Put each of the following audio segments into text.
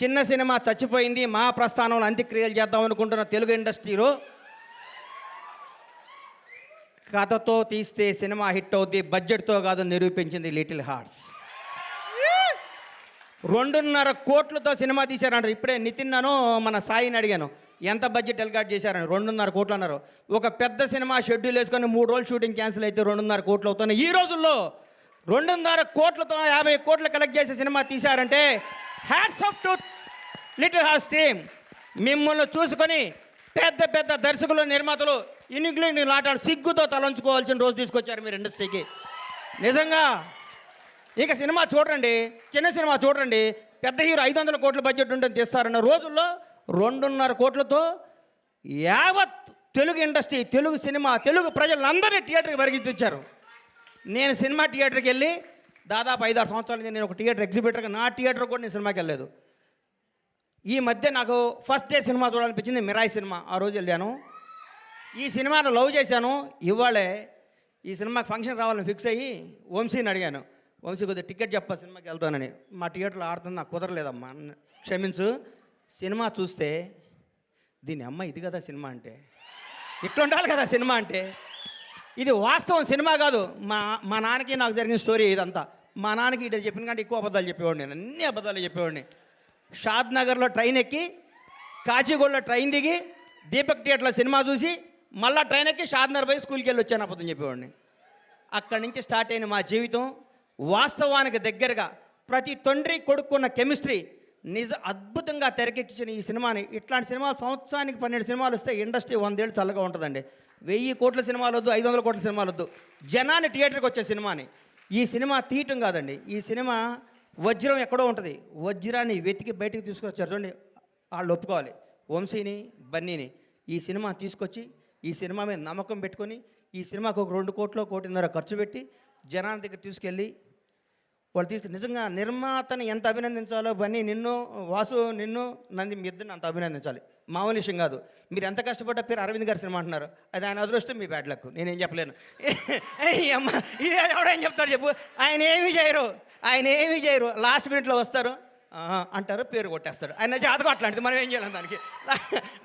చిన్న సినిమా చచ్చిపోయింది మా ప్రస్థానంలో అంత్యక్రియలు చేద్దాం అనుకుంటున్న తెలుగు ఇండస్ట్రీలో. కథతో తీస్తే సినిమా హిట్ అవుద్ది బడ్జెట్తో కాదు నిరూపించింది లిటిల్ హార్ట్స్. రెండున్నర కోట్లతో సినిమా తీశారంటారు. ఇప్పుడే నితిన్ నను మన సాయిని అడిగాను ఎంత బడ్జెట్ ఎల్గాట్ చేశారని. రెండున్నర కోట్లు అన్నారు. ఒక పెద్ద సినిమా షెడ్యూల్ వేసుకొని మూడు రోజులు షూటింగ్ క్యాన్సిల్ అయితే రెండున్నర కోట్లు అవుతున్నాయి. ఈ రోజుల్లో రెండున్నర కోట్లతో యాభై కోట్లు కలెక్ట్ చేసే cinema తీశారంటే hats off to Little Hearts team మిమ్మల్ని చూసుకొని పెద్ద పెద్ద దర్శకులు నిర్మాతలు ఇన్నింగ్లీంగ్ నాటాడు సిగ్గుతో తలంచుకోవాల్సిన రోజు తీసుకొచ్చారు మీరు ఇండస్ట్రీకి. నిజంగా ఇక సినిమా చూడండి చిన్న సినిమా చూడండి పెద్ద హీరో ఐదు వందల కోట్ల బడ్జెట్ ఉంటుంది తీస్తారన్న రోజుల్లో రెండున్నర కోట్లతో యావత్ తెలుగు ఇండస్ట్రీ తెలుగు సినిమా తెలుగు ప్రజలందరినీ థియేటర్కి పరిగెత్తించారు నేను సినిమా థియేటర్కి వెళ్ళి దాదాపు ఐదారు సంవత్సరాల నుంచి నేను ఒక థియేటర్ ఎగ్జిబిటర్గా నా థియేటర్ కూడా నేను సినిమాకి వెళ్ళలేదు. ఈ మధ్య నాకు ఫస్ట్ డే సినిమా చూడాలనిపించింది మిరాయి సినిమా ఆ రోజు వెళ్ళాను. ఈ సినిమాను లవ్ చేశాను. ఇవాళే ఈ సినిమాకి ఫంక్షన్ రావాలని ఫిక్స్ అయ్యి వంశీని అడిగాను. వంశీ కొద్దిగా టికెట్ చెప్పా సినిమాకి వెళ్తానని. మా థియేటర్లో ఆడుతుంది నాకు కుదరలేదమ్మా క్షమించు. సినిమా చూస్తే దీని అమ్మ ఇది కదా సినిమా అంటే. ఇట్లా ఉండాలి కదా సినిమా అంటే. ఇది వాస్తవం సినిమా కాదు. మా మా నాన్నకి నాకు జరిగిన స్టోరీ ఇదంతా. మా నాన్నకి ఇటు చెప్పిన కంటే ఎక్కువ అబద్ధాలు చెప్పేవాడిని నేను అన్ని అబద్ధాలు చెప్పేవాడిని. షాద్ నగర్లో ట్రైన్ ఎక్కి కాచిగూడలో ట్రైన్ దిగి దీపక్ థియేటర్లో సినిమా చూసి మళ్ళా ట్రైన్ ఎక్కి షాద్ నగర్ పోయి స్కూల్కి వెళ్ళి వచ్చాను అబద్ధం చెప్పేవాడిని. అక్కడి నుంచి స్టార్ట్ అయిన మా జీవితం వాస్తవానికి దగ్గరగా ప్రతి తండ్రి కొడుకున్న కెమిస్ట్రీ నిజ అద్భుతంగా తెరకెక్కించిన ఈ సినిమాని. ఇట్లాంటి సినిమాలు సంవత్సరానికి పన్నెండు సినిమాలు వస్తే ఇండస్ట్రీ వందేళ్ళు చల్లగా ఉంటుందండి. వెయ్యి కోట్ల సినిమాలు వద్దు ఐదు వందల కోట్ల సినిమాలు వద్దు జనాన్ని థియేటర్కి వచ్చే సినిమాని. ఈ సినిమా తీయటం కాదండి. ఈ సినిమా వజ్రం ఎక్కడో ఉంటుంది. వజ్రాన్ని వెతికి బయటకు తీసుకొచ్చారు చూడండి. వాళ్ళు ఒప్పుకోవాలి. వంశీని బన్నీని ఈ సినిమా తీసుకొచ్చి ఈ సినిమా మీద నమ్మకం పెట్టుకొని ఈ సినిమాకు ఒక రెండు కోట్లు కోటిన్నర ఖర్చు పెట్టి జనాల దగ్గర తీసుకెళ్ళి వాళ్ళు తీసుకు నిజంగా నిర్మాతని ఎంత అభినందించాలో బన్నీ నిన్ను వాసు నిన్ను నంది మీ ఇద్దరిని అంత అభినందించాలి. మామూలు విషయం కాదు. మీరు ఎంత కష్టపడ్డ పేరు అరవింద్ గారి సినిమా అంటున్నారు. అది ఆయన అదృష్టం మీ బ్యాడ్ లక్. నేనేం చెప్పలేను. అమ్మ ఇది ఎవడేం చెప్తారు చెప్పు. ఆయన ఏమీ చేయరు. ఆయన ఏమీ చేయరు. లాస్ట్ మినిట్లో వస్తారు. అంటారు పేరు కొట్టేస్తారు ఆయన జాతకం అట్లాంటిది. మనం ఏం చేయలేం దానికి.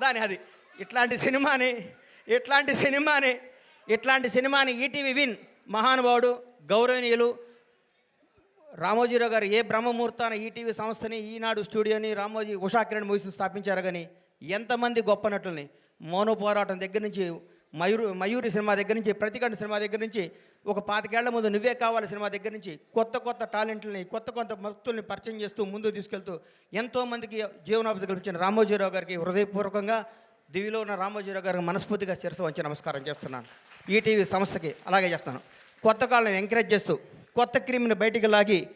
దాని అది. ఇట్లాంటి సినిమాని ఇట్లాంటి సినిమాని ఇట్లాంటి సినిమాని ఈటీవీ విన్ మహానుభావుడు గౌరవనీయులు రామోజీరావు గారు ఏ బ్రహ్మముహూర్తాన ఈటీవీ సంస్థని ఈనాడు స్టూడియోని రామోజీ ఉషా కిరణ్ స్థాపించారు కానీ ఎంతమంది గొప్ప నటుల్ని మౌన పోరాటం దగ్గర నుంచి మయూరు మయూరి సినిమా దగ్గర నుంచి ప్రతికండ సినిమా దగ్గర నుంచి ఒక పాతికేళ్ళ ముందు నువ్వే కావాలి సినిమా దగ్గర నుంచి కొత్త కొత్త టాలెంట్లని కొత్త కొత్త భక్తుల్ని పరిచయం చేస్తూ ముందుకు తీసుకెళ్తూ ఎంతోమందికి జీవనోపాధి కల్పించిన రామోజీరావు గారికి హృదయపూర్వకంగా దివిలో ఉన్న రామోజీరావు గారికి మనస్ఫూర్తిగా శిరస వంచి నమస్కారం చేస్తున్నాను. ఈటీవీ సంస్థకి అలాగే చేస్తాను. కొత్త కాలం ఎంకరేజ్ చేస్తూ కొత్త క్రీమ్ని బయటికి లాగి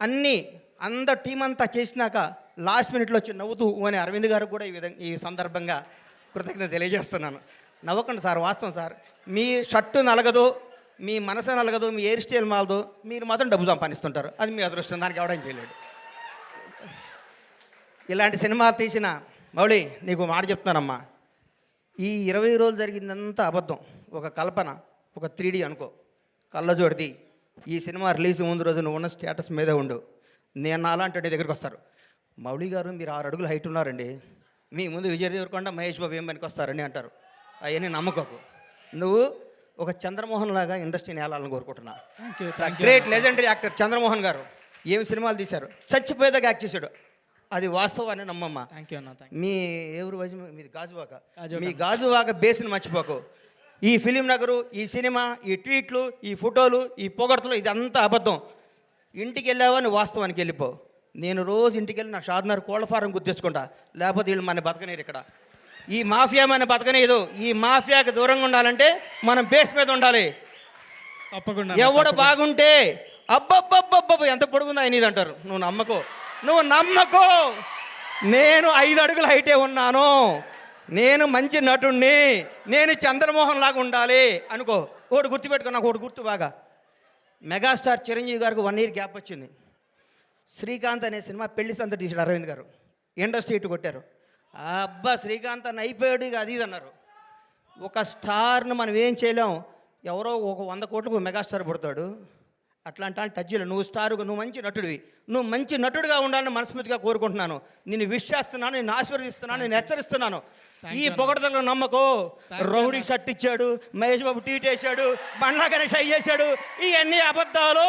అన్నీ అందరు టీం అంతా చేసినాక లాస్ట్ మినిట్లో వచ్చి నవ్వుతూ అని అరవింద్ గారు కూడా ఈ విధంగా ఈ సందర్భంగా కృతజ్ఞత తెలియజేస్తున్నాను. నవ్వకండి సార్ వాస్తవం సార్. మీ షర్టు నలగదు మీ మనసు నలగదు మీ హెయిర్ స్టైల్ మాలదు మీరు మాత్రం డబ్బు సంపాదిస్తుంటారు. అది మీ అదృష్టం దానికి ఎవడం చేయలేడు. ఇలాంటి సినిమా తీసిన మౌళి నీకు మాట చెప్తున్నానమ్మా. ఈ ఇరవై రోజులు జరిగిందంతా అబద్ధం. ఒక కల్పన ఒక త్రీ అనుకో. కళ్ళజోడిది. ఈ సినిమా రిలీజ్ ముందు రోజు నువ్వు ఉన్న స్టేటస్ మీదే ఉండు. నేను నాలాంటి నీ దగ్గరికి వస్తారు. మౌళి గారు మీరు ఆరు అడుగులు హైట్ ఉన్నారండి. మీ ముందు విజయ్ దేవరకొండ మహేష్ బాబు ఏం పనికి వస్తారని అంటారు. అవన్నీ నమ్మకోకు నువ్వు ఒక చంద్రమోహన్ లాగా ఇండస్ట్రీని వెళ్ళాలని కోరుకుంటున్నా. గ్రేట్ లెజెండరీ యాక్టర్ చంద్రమోహన్ గారు ఏమి సినిమాలు తీశారు? చచ్చిపోయేదాకా యాక్ట్ చేశాడు. అది వాస్తవాన్ని నమ్మమ్మ. మీ ఎవరు మీది గాజువాక. గాజువాక. మీ గాజువాక బేస్ని మర్చిపోకు. ఈ ఫిలిం నగరు ఈ సినిమా ఈ ట్వీట్లు ఈ ఫోటోలు ఈ పొగడ్తలు ఇదంతా అబద్ధం. ఇంటికి వెళ్ళావా? నువ్వు వాస్తవానికి వెళ్ళిపో. నేను రోజు ఇంటికి వెళ్ళి నా షాద్నర్ కోళ్ళ ఫారం గుర్తించుకుంటా. లేకపోతే వీళ్ళు మన బతకనీరు ఇక్కడ. ఈ మాఫియా మన బతకనీయదు. ఈ మాఫియాకి దూరంగా ఉండాలంటే మనం బేస్ మీద ఉండాలి. తప్పకుండా ఎవడు బాగుంటే అబ్బబ్బబ్బబ్బబ్బ ఎంత పొడుగుందా నీది అంటారు. నువ్వు నమ్మకో. నువ్వు నమ్మకో. నేను ఐదు అడుగుల హైటే ఉన్నాను. నేను మంచి నటుణ్ణి నేను చంద్రమోహన్ లాగా ఉండాలి అనుకో. ఒకటి గుర్తుపెట్టుకో నాకు ఒకటి గుర్తు బాగా. మెగాస్టార్ చిరంజీవి గారికి వన్ ఇయర్ గ్యాప్ వచ్చింది. శ్రీకాంత్ అనే సినిమా పెళ్ళి సంత తీశాడు అరవింద్ గారు. ఇండస్ట్రీ ఇటు కొట్టారు. అబ్బా శ్రీకాంత్ అని అయిపోయాడు ఇక అది ఇది అన్నారు. ఒక స్టార్ను మనం ఏం చేయలేం. ఎవరో ఒక వంద కోట్లకు మెగాస్టార్ పుడతాడు. అట్లాంటి వాళ్ళు టచ్ చేయలేదు నువ్వు స్టారుగా నువ్వు మంచి నటుడివి. నువ్వు మంచి నటుడిగా ఉండాలని మనస్ఫూర్తిగా కోరుకుంటున్నాను. నిన్ను విష్ చేస్తున్నాను నిన్ను ఆశీర్వదిస్తున్నాను నేను హెచ్చరిస్తున్నాను. ఈ పొగడతలో నమ్మకో. రౌడీ షర్ట్ ఇచ్చాడు మహేష్ బాబు ట్వీట్ వేసాడు బండ్లా గణేష్ అయ్యేశాడు ఇవన్నీ అబద్ధాలు.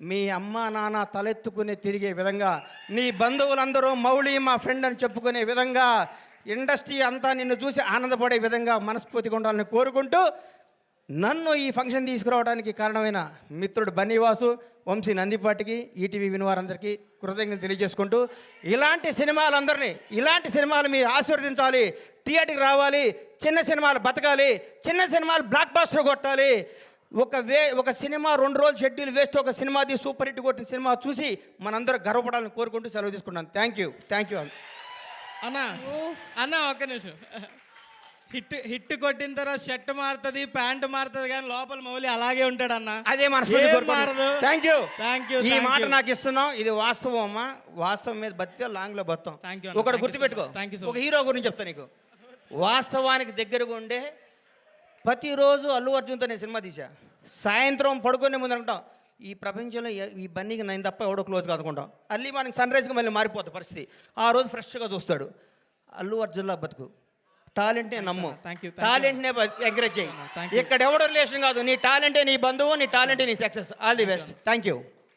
మీ అమ్మ నాన్న తలెత్తుకుని తిరిగే విధంగా నీ బంధువులందరూ మౌళి మా ఫ్రెండ్ అని చెప్పుకునే విధంగా ఇండస్ట్రీ అంతా నిన్ను చూసి ఆనందపడే విధంగా మనస్ఫూర్తిగా ఉండాలని కోరుకుంటూ నన్ను ఈ ఫంక్షన్ తీసుకురావడానికి కారణమైన మిత్రుడు బన్నీవాసు వంశీ నందిపాటికి ఈటీవీ వినివారందరికీ కృతజ్ఞతలు తెలియజేసుకుంటూ ఇలాంటి సినిమాలందరినీ ఇలాంటి సినిమాలు మీరు ఆశీర్వదించాలి థియేటర్కి రావాలి చిన్న సినిమాలు బతకాలి చిన్న సినిమాలు బ్లాక్ బాస్టర్ కొట్టాలి ఒక వే ఒక సినిమా రెండు రోజులు షెడ్యూల్ వేస్ట్ ఒక సినిమాది సూపర్ హిట్ కొట్టిన సినిమా చూసి మనందరూ గర్వపడాలని కోరుకుంటూ సెలవు తీసుకుంటాను థ్యాంక్ యూ థ్యాంక్ యూ అన్న అన్న ఒక్క నిమిషం. హిట్ హిట్ కొట్టిన తర్వాత షర్ట్ మారుతుంది ప్యాంట్ మారుతుంది కానీ లోపల మౌలి అలాగే ఉంటాడు అన్న అదే మన మారదు. థ్యాంక్ యూ Thank you, ఈ మాట. నాకు ఇస్తున్నావు. ఇది వాస్తవం అమ్మా. వాస్తవం మీద బతికే లాంగ్లో బతాం ఒకటి గుర్తుపెట్టుకో. you so ఒక హీరో గురించి చెప్తా నీకు. వాస్తవానికి దగ్గరగా ఉండే ప్రతిరోజు అల్లు అర్జున్తో నేను సినిమా తీసా సాయంత్రం పడుకునే ముందు అనుకుంటాం ఈ ప్రపంచంలో ఈ బన్నీకి నేను తప్ప ఎవడో క్లోజ్ కాదుకుంటాం అల్లి మనకి సన్ రైజ్కి మళ్ళీ మారిపోతుంది పరిస్థితి. ఆ రోజు ఫ్రెష్గా చూస్తాడు. అల్లు అర్జున్లా బతుకు. టాలెంటే నమ్ము. టాలెంట్నే ఎంకరేజ్ చేయి. ఇక్కడ ఎవడో రిలేషన్ కాదు నీ టాలెంటే నీ బంధువు నీ టాలెంటే నీ success. All the best. Thank you